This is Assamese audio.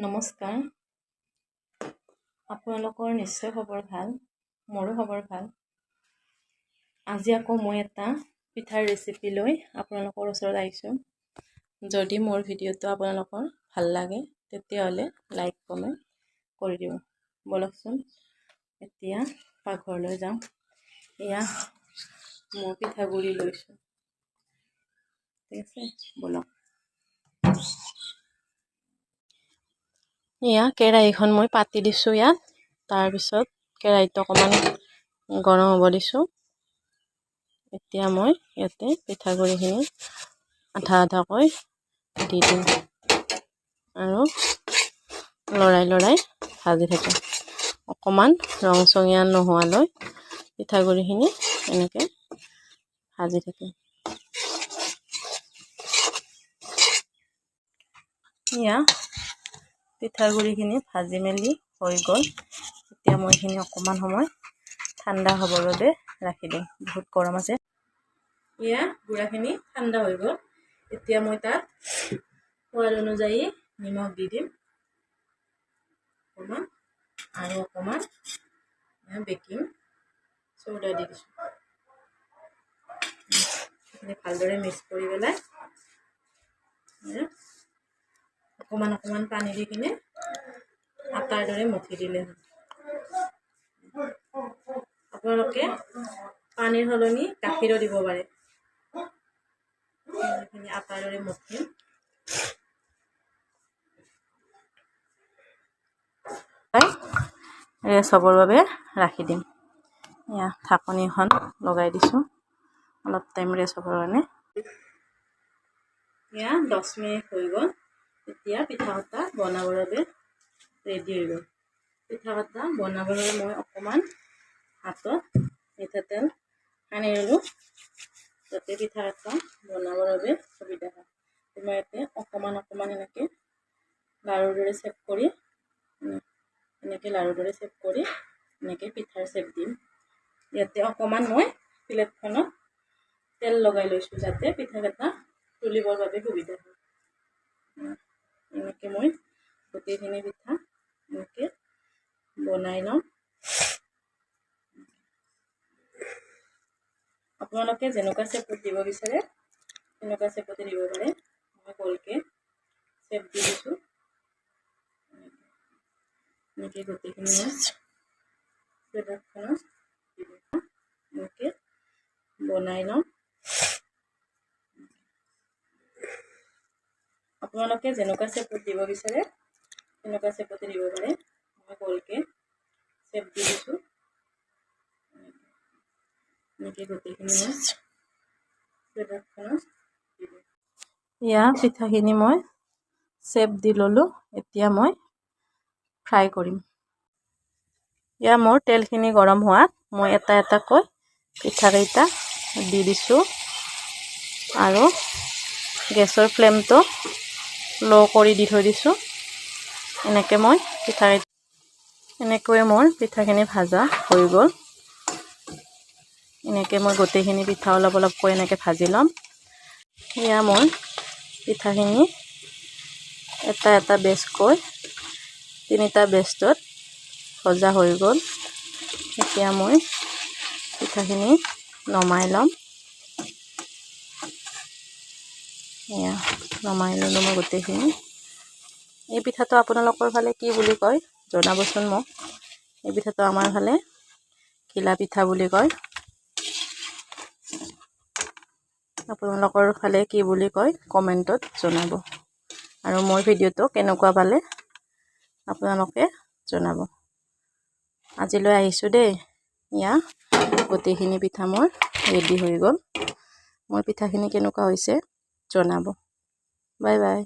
নমস্কাৰ। আপোনালোকৰ নিশ্চয় খবৰ ভাল মোৰো খবৰ ভাল। আজি আকৌ মই এটা পিঠাৰ ৰেচিপি লৈ আপোনালোকৰ ওচৰত আহিছোঁ। যদি মোৰ ভিডিঅ'টো আপোনালোকৰ ভাল লাগে তেতিয়াহ'লে লাইক কমেণ্ট কৰি দিব ব'লকচোন এতিয়া পাকঘৰলৈ যাওঁ এয়া মই পিঠাগুড়ি লৈছোঁ। ঠিক আছে ব'লক। এয়া কেৰাহীখন মই পাতি দিছোঁ ইয়াত। তাৰপিছত কেৰাহীটো অকণমান গৰম হ'ব দিছোঁ। এতিয়া মই ইয়াতে পিঠাগুড়িখিনি আধা আধাকৈ দি দিম। আৰু লৰাই লৰাই ভাজি থাকিম। অকণমান ৰং চঙীয়া নোহোৱালৈ পিঠাগুড়িখিনি এনেকৈ ভাজি থাকিম। এয়া পিঠাগুড়িখিনি ভাজি মেলি হৈ গ'ল। এতিয়া মই এইখিনি অকণমান সময় ঠাণ্ডা হ'বৰ বাবে ৰাখি দিম। বহুত গৰম আছে। এয়া গুড়াখিনি ঠাণ্ডা হৈ গ'ল। এতিয়া মই তাত সোৱাদ অনুযায়ী নিমখ দি দিম। অকণমান। আৰু অকণমান বেকিং চ'ডা দি দিছোঁ। ভালদৰে মিক্স কৰি পেলাই অকণমান অকণমান পানী দি কিনে আটাৰ দৰে মঠি দিলে আপোনালোকে পানীৰ সলনি গাখীৰো দিব পাৰে। এইখিনি আটাৰ দৰে ৰেষ্ট হ'বৰ বাবে ৰাখি দিম। এয়া ঢাকনিখন লগাই দিছোঁ। অলপ টাইম ৰেষ্ট হ'বৰ কাৰণে। এয়া দহ মিনিট হৈ গ'ল। এতিয়া পিঠা কটা বনাবৰ বাবে ৰেডি হৈ গ'ল। পিঠা কটা বনাবলৈ মই অকণমান হাতত মিঠাতেল সানি ল'লোঁ যাতে পিঠা কটা বনাবৰ বাবে সুবিধা হয়। মই ইয়াতে অকণমান অকণমান এনেকৈ লাৰুৰ দৰে চেপ কৰি এনেকৈ লাৰুৰ দৰে চেপ কৰি এনেকৈ পিঠাৰ চেপ দিম। ইয়াতে অকণমান মই প্লেটখনত তেল লগাই লৈছোঁ যাতে পিঠা কেইটা তুলিবৰ বাবে সুবিধা হয়। এনেকৈ মই গোটেইখিনি পিঠা এনেকৈ বনাই লওঁ। আপোনালোকে যেনেকুৱা চেপত দিব বিচাৰে, তেনেকুৱা চেপতে দিব পাৰে। মই কলকৈ চেপ দি দিছোঁ। এনেকৈ গোটেইখিনি মই প্লেটখনত এনেকৈ বনাই লওঁ। আপোনালোকে যেনেকুৱা চেপত দিব বিচাৰে তেনেকুৱা চেপতে দিব পাৰে। মই কলকে চেপ দি দিছোঁ। এনেকৈ গোটেইখিনি মই এয়া পিঠাখিনি মই চেপ দি ল'লোঁ। এতিয়া মই ফ্ৰাই কৰিম। এয়া মোৰ তেলখিনি গৰম হোৱাত মই এটা এটাকৈ পিঠাকেইটা দি দিছোঁ। আৰু গেছৰ ফ্লেমটো ল' কৰি দি থৈ দিছোঁ। এনেকৈ মই পিঠা এনেকৈয়ে মোৰ পিঠাখিনি ভাজা হৈ গ'ল। এনেকৈ মই গোটেইখিনি পিঠা অলপ অলপকৈ এনেকৈ ভাজি ল'ম। এয়া মই পিঠাখিনি এটা এটা বেচকৈ তিনিটা বেষ্টত ভজা হৈ গ'ল। এতিয়া মই পিঠাখিনি নমাই ল'ম। এয়া নমাই ল'লোঁ মই গোটেইখিনি। এই পিঠাটো আপোনালোকৰ ফালে কি বুলি কয়? জনাবচোন মোক। এই পিঠাটো আমাৰ ফালে ঘিলা পিঠা বুলি কয়। আপোনালোকৰ ফালে কি বুলি কয়? কমেণ্টত জনাব। আৰু মোৰ ভিডিঅ'টো কেনেকুৱা পালে আপোনালোকে জনাব। আজিলৈ আহিছোঁ দেই। ইয়া গোটেইখিনি পিঠা মোৰ ৰেডি হৈ গ'ল। মোৰ পিঠাখিনি কেনেকুৱা হৈছে? জনাব। Bye bye.